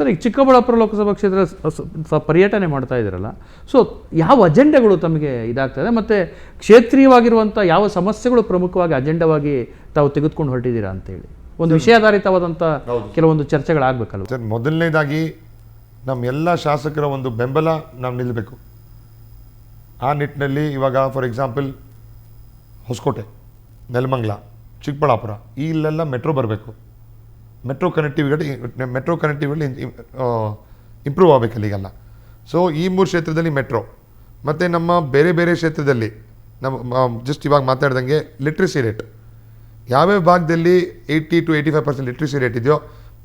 Sir ಈಗ ಚಿಕ್ಕಬಳ್ಳಾಪುರ ಲೋಕಸಭಾ ಕ್ಷೇತ್ರ ಪರ್ಯಟನೆ ಮಾಡ್ತಾ ಇದ್ದೀರಲ್ಲ ಸೊ ಯಾವ ಅಜೆಂಡಗಳು ತಮಗೆ ಇದಾಗ್ತದೆ ಮತ್ತು ಕ್ಷೇತ್ರೀಯವಾಗಿರುವಂಥ ಯಾವ ಸಮಸ್ಯೆಗಳು ಪ್ರಮುಖವಾಗಿ ಅಜೆಂಡವಾಗಿ ತಾವು ತೆಗೆದುಕೊಂಡು ಹೊರಟಿದ್ದೀರಾ ಅಂತೇಳಿ ಒಂದು ವಿಷಯಾಧಾರಿತವಾದಂಥ ಕೆಲವೊಂದು ಚರ್ಚೆಗಳಾಗಬೇಕಲ್ಲ ಸರ್ ಮೊದಲನೇದಾಗಿ ನಮ್ಮ ಎಲ್ಲ ಶಾಸಕರ ಒಂದು ಬೆಂಬಲ ನಾವು ನಿಲ್ಲಬೇಕು ಆ ನಿಟ್ಟಿನಲ್ಲಿ ಇವಾಗ ಫಾರ್ ಎಕ್ಸಾಂಪಲ್ ಹೊಸಕೋಟೆ ನೆಲಮಂಗ್ಲ ಚಿಕ್ಕಬಳ್ಳಾಪುರ ಇಲ್ಲೆಲ್ಲ ಮೆಟ್ರೋ ಬರಬೇಕು. Metro connectivity metro connectivity improve ಆಗಬೇಕು ಅಲ್ಲಿಗೆಲ್ಲ ಸೊ ಈ ಮೂರು ಕ್ಷೇತ್ರದಲ್ಲಿ ಮೆಟ್ರೋ ಮತ್ತು ನಮ್ಮ ಬೇರೆ ಬೇರೆ ಕ್ಷೇತ್ರದಲ್ಲಿ ನಮ್ಮ ಜಸ್ಟ್ ಇವಾಗ ಮಾತಾಡ್ದಂಗೆ ಲಿಟ್ರಸಿ ರೇಟ್ ಯಾವ್ಯಾವ ಭಾಗದಲ್ಲಿ eighty two eighty five percent literacy rate ಇದೆಯೋ,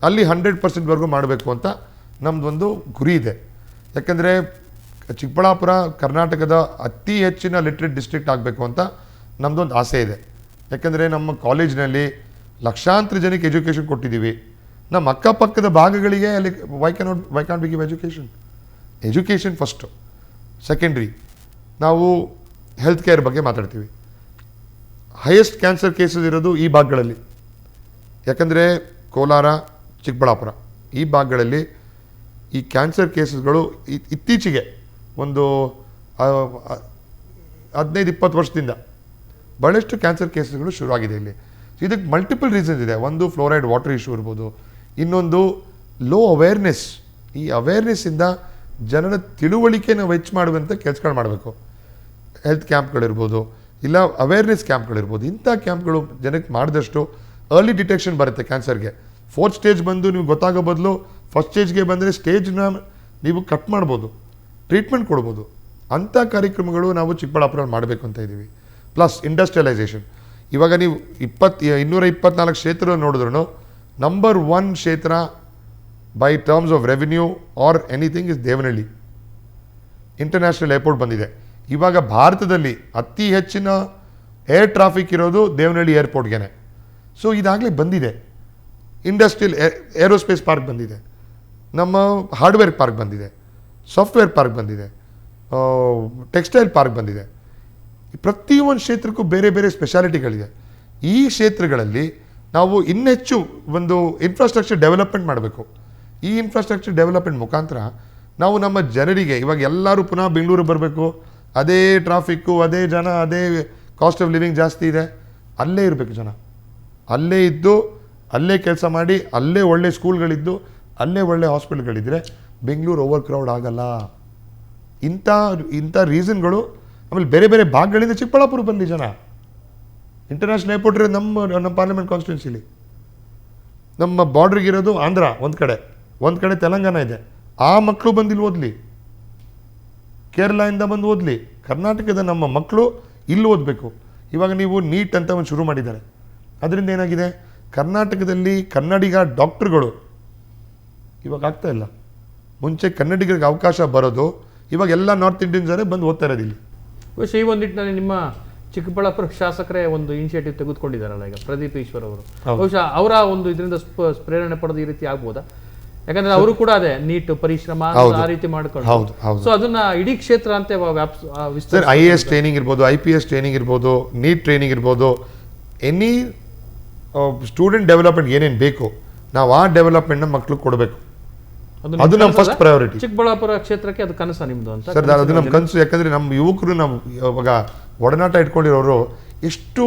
ಅಲ್ಲಿ ಹಂಡ್ರೆಡ್ ಪರ್ಸೆಂಟ್ವರೆಗೂ ಮಾಡಬೇಕು ಅಂತ ನಮ್ಮದೊಂದು ಗುರಿ ಇದೆ. ಯಾಕಂದರೆ ಚಿಕ್ಕಬಳ್ಳಾಪುರ, ಕರ್ನಾಟಕದ ಅತಿ ಹೆಚ್ಚಿನ ಲಿಟ್ರೇಟ್ ಡಿಸ್ಟ್ರಿಕ್ಟ್ ಆಗಬೇಕು ಅಂತ ನಮ್ಮದೊಂದು ಆಸೆ ಇದೆ. ಯಾಕಂದರೆ ನಮ್ಮ ಕಾಲೇಜ್ನಲ್ಲಿ ಲಕ್ಷಾಂತರ ಜನಕ್ಕೆ ಎಜುಕೇಷನ್ ಕೊಟ್ಟಿದ್ದೀವಿ. ನಮ್ಮ ಅಕ್ಕಪಕ್ಕದ ಭಾಗಗಳಿಗೆ ಅಲ್ಲಿ why cannot why can be give education education first secondary ನಾವು ಹೆಲ್ತ್ ಕೇರ್ ಬಗ್ಗೆ ಮಾತಾಡ್ತೀವಿ. ಹೈಯೆಸ್ಟ್ ಕ್ಯಾನ್ಸರ್ ಕೇಸಸ್ ಇರೋದು ಈ ಭಾಗಗಳಲ್ಲಿ. ಯಾಕಂದರೆ ಕೋಲಾರ, ಚಿಕ್ಕಬಳ್ಳಾಪುರ, ಈ ಭಾಗಗಳಲ್ಲಿ ಈ ಕ್ಯಾನ್ಸರ್ ಕೇಸಸ್ಗಳು ಇತ್ತೀಚೆಗೆ ಒಂದು ಹದಿನೈದು, ಇಪ್ಪತ್ತು ವರ್ಷದಿಂದ ಭಾಳಷ್ಟು ಕ್ಯಾನ್ಸರ್ ಕೇಸಸ್ಗಳು ಶುರುವಾಗಿದೆ ಇಲ್ಲಿ. ಇದಕ್ಕೆ ಮಲ್ಟಿಪಲ್ ರೀಸನ್ಸ್ ಇದೆ. ಒಂದು ಫ್ಲೋರೈಡ್ ವಾಟರ್ ಇಶ್ಯೂ ಇರ್ಬೋದು. ಇನ್ನೊಂದು ಲೋ ಅವೇರ್ನೆಸ್ ಈ ಅವೇರ್ನೆಸ್ಸಿಂದ ಜನರ ತಿಳುವಳಿಕೆ ನಾವು ಹೆಚ್ಚು ಮಾಡುವಂಥ ಕೆಲಸಗಳು ಮಾಡಬೇಕು. ಹೆಲ್ತ್ ಕ್ಯಾಂಪ್ಗಳಿರ್ಬೋದು ಇಲ್ಲ ಅವೇರ್ನೆಸ್ ಕ್ಯಾಂಪ್ಗಳಿರ್ಬೋದು ಇಂಥ ಕ್ಯಾಂಪ್ಗಳು ಜನಕ್ಕೆ ಮಾಡಿದಷ್ಟು ಅರ್ಲಿ ಡಿಟೆಕ್ಷನ್ ಬರುತ್ತೆ ಕ್ಯಾನ್ಸರ್ಗೆ ಫೋರ್ತ್ ಸ್ಟೇಜ್ ಬಂದು ನೀವು ಗೊತ್ತಾಗೋ ಬದಲು ಫಸ್ಟ್ ಸ್ಟೇಜ್ಗೆ ಬಂದರೆ ಸ್ಟೇಜ್ನ ನೀವು ಕಟ್ ಮಾಡ್ಬೋದು. ಟ್ರೀಟ್ಮೆಂಟ್ ಕೊಡ್ಬೋದು. ಅಂಥ ಕಾರ್ಯಕ್ರಮಗಳು ನಾವು ಚಿಕ್ಕಬಳ್ಳಾಪುರ ಮಾಡಬೇಕು ಅಂತ ಇದ್ದೀವಿ. ಪ್ಲಸ್ ಇಂಡಸ್ಟ್ರಿಯಲೈಸೇಷನ್ ಇವಾಗ ನೀವು ಇಪ್ಪತ್ತು ಇನ್ನೂರ ಇಪ್ಪತ್ನಾಲ್ಕು ಕ್ಷೇತ್ರ ನೋಡಿದ್ರು ನಂಬರ್ ಒನ್ ಕ್ಷೇತ್ರ by terms of revenue or anything is Devanahalli international airport ಬಂದಿದೆ. ಇವಾಗ ಭಾರತದಲ್ಲಿ ಅತಿ ಹೆಚ್ಚಿನ ಏರ್ ಟ್ರಾಫಿಕ್ ಇರೋದು ದೇವನಹಳ್ಳಿ ಏರ್ಪೋರ್ಟ್ಗೆ ಸೊ ಇದಾಗಲೇ ಬಂದಿದೆ. ಇಂಡಸ್ಟ್ರಿಯಲ್ ಏರೋಸ್ಪೇಸ್ ಪಾರ್ಕ್ ಬಂದಿದೆ. ನಮ್ಮ ಹಾರ್ಡ್ವೇರ್ ಪಾರ್ಕ್ ಬಂದಿದೆ. ಸಾಫ್ಟ್ವೇರ್ ಪಾರ್ಕ್ ಬಂದಿದೆ. ಟೆಕ್ಸ್ಟೈಲ್ ಪಾರ್ಕ್ ಬಂದಿದೆ. ಪ್ರತಿಯೊಂದು ಕ್ಷೇತ್ರಕ್ಕೂ ಬೇರೆ ಬೇರೆ ಸ್ಪೆಷಾಲಿಟಿಗಳಿದೆ ಈ ಕ್ಷೇತ್ರಗಳಲ್ಲಿ ನಾವು ಇನ್ನೆಚ್ಚು ಒಂದು ಇನ್ಫ್ರಾಸ್ಟ್ರಕ್ಚರ್ ಡೆವಲಪ್ಮೆಂಟ್ ಮಾಡಬೇಕು. ಈ ಇನ್ಫ್ರಾಸ್ಟ್ರಕ್ಚರ್ ಡೆವಲಪ್ಮೆಂಟ್ ಮುಖಾಂತರ ನಾವು ನಮ್ಮ ಜನರಿಗೆ, ಇವಾಗ ಎಲ್ಲರೂ ಪುನಃ ಬೆಂಗಳೂರು ಬರಬೇಕು. ಅದೇ ಟ್ರಾಫಿಕ್ಕು ಅದೇ ಜನ, ಅದೇ ಕಾಸ್ಟ್ ಆಫ್ ಲಿವಿಂಗ್ ಜಾಸ್ತಿ ಇದೆ. ಅಲ್ಲೇ ಇರಬೇಕು ಜನ. ಅಲ್ಲೇ ಇದ್ದು, ಅಲ್ಲೇ ಕೆಲಸ ಮಾಡಿ, ಅಲ್ಲೇ ಒಳ್ಳೆ ಸ್ಕೂಲ್ಗಳಿದ್ದು ಅಲ್ಲೇ ಒಳ್ಳೆ ಹಾಸ್ಪಿಟ್ಲ್ಗಳಿದ್ದರೆ ಬೆಂಗಳೂರು ಓವರ್ ಕ್ರೌಡ್ ಆಗಲ್ಲ. ಇಂಥ ಇಂಥ ರೀಸನ್ಗಳು ಆಮೇಲೆ ಬೇರೆ ಬೇರೆ ಭಾಗಗಳಿಂದ ಚಿಕ್ಕಬಳ್ಳಾಪುರ ಬಂದು ಜನ. ಇಂಟರ್ನ್ಯಾಷನಲ್ ಏರ್ಪೋರ್ಟ್ ಇರೋದು ನಮ್ಮ ನಮ್ಮ ಪಾರ್ಲಿಮೆಂಟ್ ಕಾನ್ಸ್ಟಿಟ್ಯೂನ್ಸಿಲಿ ನಮ್ಮ ಬಾರ್ಡ್ರಿಗೆ ಇರೋದು ಆಂಧ್ರ, ಒಂದು ಕಡೆ. ಒಂದು ಕಡೆ ತೆಲಂಗಾಣ ಇದೆ. ಆ ಮಕ್ಕಳು ಬಂದಿಲ್ಲಿ ಓದಲಿ. ಕೇರಳದಿಂದ ಬಂದು ಓದಲಿ. ಕರ್ನಾಟಕದ ನಮ್ಮ ಮಕ್ಕಳು ಇಲ್ಲಿ ಓದಬೇಕು. ಇವಾಗ ನೀವು ನೀಟ್ ಅಂತ ಒಂದು ಶುರು ಮಾಡಿದ್ದಾರೆ. ಅದರಿಂದ ಏನಾಗಿದೆ? ಕರ್ನಾಟಕದಲ್ಲಿ ಕನ್ನಡಿಗ ಡಾಕ್ಟ್ರುಗಳು. ಇವಾಗ ಆಗ್ತಾ ಇಲ್ಲ. ಮುಂಚೆ ಕನ್ನಡಿಗರಿಗೆ ಅವಕಾಶ ಬರೋದು, ಇವಾಗ ಎಲ್ಲ ನಾರ್ತ್ ಇಂಡಿಯನ್ಸರೇ ಬಂದು ಓದ್ತಾ ಇರೋದಿಲ್ಲ ಬಹುಶಃ ಈ ಒಂದು ನಿಟ್ಟಿನಲ್ಲಿ ನಿಮ್ಮ ಚಿಕ್ಕಬಳ್ಳಾಪುರ ಶಾಸಕರೇ ಒಂದು ಇನಿಷಿಯೇಟಿವ್ ತೆಗೆದುಕೊಂಡಿದ್ದಾರಲ್ಲ ಈಗ ಪ್ರದೀಪ್ ಈಶ್ವರ್ ಅವರು. ಬಹುಶಃ ಅವರ ಒಂದು ಇದರಿಂದ ಪ್ರೇರಣೆ ಪಡೆದು ಈ ರೀತಿ ಆಗ್ಬೋದಾ? ಯಾಕಂದ್ರೆ ಅವರು ಕೂಡ ಅದೇ ನೀಟ್ ಪರಿಶ್ರಮ ಆ ರೀತಿ ಮಾಡ್ಕೊಂಡು ಸೊ ಅದನ್ನ ಇಡೀ ಕ್ಷೇತ್ರ ಅಂತ sir I A S training ಇರ್ಬೋದು ಐ ಪಿ ಎಸ್ ಟ್ರೈನಿಂಗ್ ಇರ್ಬೋದು ನೀಟ್ ಟ್ರೈನಿಂಗ್ ಇರ್ಬೋದು ಎನಿ ಸ್ಟೂಡೆಂಟ್ ಡೆವಲಪ್ಮೆಂಟ್ ಏನೇನು ಬೇಕು ನಾವು ಆ ಡೆವಲಪ್ಮೆಂಟ್ನ ಮಕ್ಳಿಗೆ ಕೊಡಬೇಕು. ಅದು ನಮ್ಮ ಫಸ್ಟ್ ಪ್ರಯಾರಿಟಿ ಚಿಕ್ಕಬಳ್ಳಾಪುರ ಕ್ಷೇತ್ರಕ್ಕೆ ಅದು ಕನಸ ನಿಮ್ದು ಅಂತ ಸರ್ ಅದು ನಮ್ಮ ಕನಸು ಯಾಕಂದ್ರೆ ನಮ್ಮ ಯುವಕರು ನಮ್ಮ ಇವಾಗ ಒಡನಾಟ ಇಟ್ಕೊಂಡಿರೋರು ಎಷ್ಟು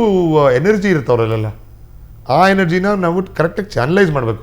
ಎನರ್ಜಿ ಇರುತ್ತೆ ಅವರಲ್ಲೆಲ್ಲ ಆ ಎನರ್ಜಿನ ನಾವು ಕರೆಕ್ಟಾಗಿ ಚಾನಲೈಸ್ ಮಾಡಬೇಕು.